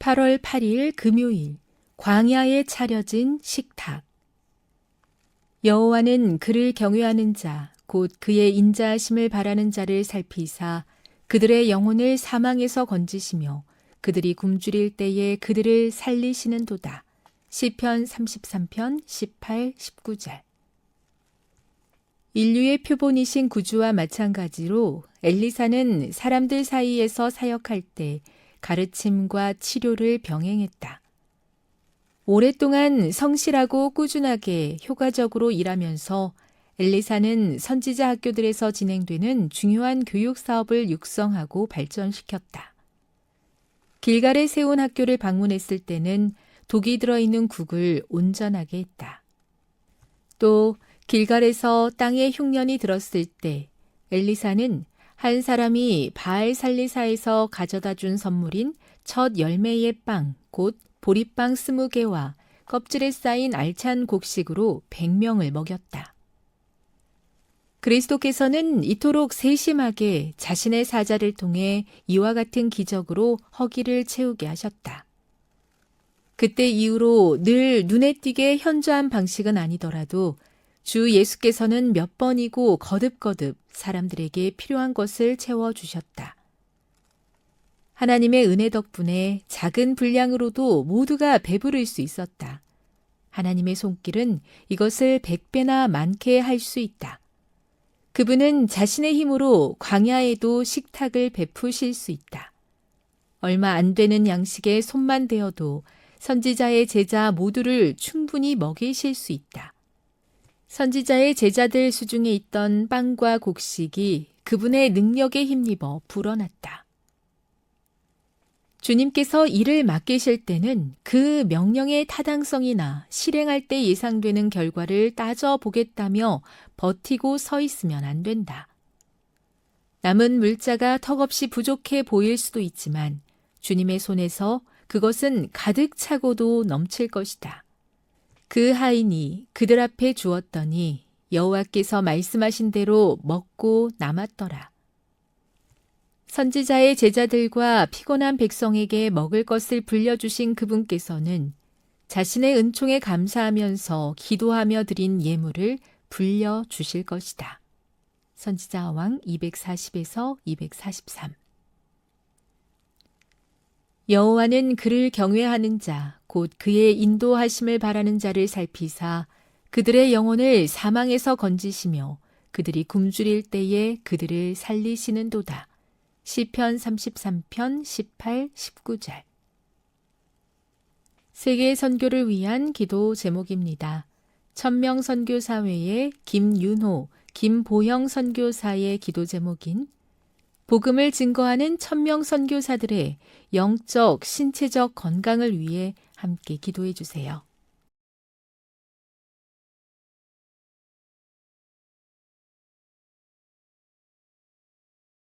8월 8일 금요일 광야에 차려진 식탁 여호와는 그를 경외하는 자 곧 그의 인자하심을 바라는 자를 살피사 그들의 영혼을 사망에서 건지시며 그들이 굶주릴 때에 그들을 살리시는도다. 시편 33편 18, 19절 인류의 표본이신 구주와 마찬가지로 엘리사는 사람들 사이에서 사역할 때 가르침과 치료를 병행했다. 오랫동안 성실하고 꾸준하게 효과적으로 일하면서 엘리사는 선지자 학교들에서 진행되는 중요한 교육 사업을 육성하고 발전시켰다. 길갈에 세운 학교를 방문했을 때는 독이 들어있는 국을 온전하게 했다. 또 길갈에서 땅에 흉년이 들었을 때 엘리사는 한 사람이 바알 살리사에서 가져다 준 선물인 첫 열매의 빵, 곧 보리빵 스무 개와 껍질에 쌓인 알찬 곡식으로 백명을 먹였다. 그리스도께서는 이토록 세심하게 자신의 사자를 통해 이와 같은 기적으로 허기를 채우게 하셨다. 그때 이후로 늘 눈에 띄게 현저한 방식은 아니더라도 주 예수께서는 몇 번이고 거듭거듭 사람들에게 필요한 것을 채워주셨다. 하나님의 은혜 덕분에 작은 분량으로도 모두가 배부를 수 있었다. 하나님의 손길은 이것을 백배나 많게 할 수 있다. 그분은 자신의 힘으로 광야에도 식탁을 베푸실 수 있다. 얼마 안 되는 양식에 손만 대어도 선지자의 제자 모두를 충분히 먹이실 수 있다. 선지자의 제자들 수중에 있던 빵과 곡식이 그분의 능력에 힘입어 불어났다. 주님께서 일을 맡기실 때는 그 명령의 타당성이나 실행할 때 예상되는 결과를 따져보겠다며 버티고 서 있으면 안 된다. 남은 물자가 턱없이 부족해 보일 수도 있지만 주님의 손에서 그것은 가득 차고도 넘칠 것이다. 그 하인이 그들 앞에 주었더니 여호와께서 말씀하신 대로 먹고 남았더라. 선지자의 제자들과 피곤한 백성에게 먹을 것을 불려주신 그분께서는 자신의 은총에 감사하면서 기도하며 드린 예물을 불려주실 것이다. 선지자 왕 240에서 243 여호와는 그를 경외하는 자, 곧 그의 인도하심을 바라는 자를 살피사 그들의 영혼을 사망에서 건지시며 그들이 굶주릴 때에 그들을 살리시는도다. 시편 33편 18, 19절 세계 선교를 위한 기도 제목입니다. 천명 선교사 외에 김윤호, 김보영 선교사의 기도 제목인 복음을 증거하는 천명 선교사들의 영적, 신체적 건강을 위해 함께 기도해 주세요.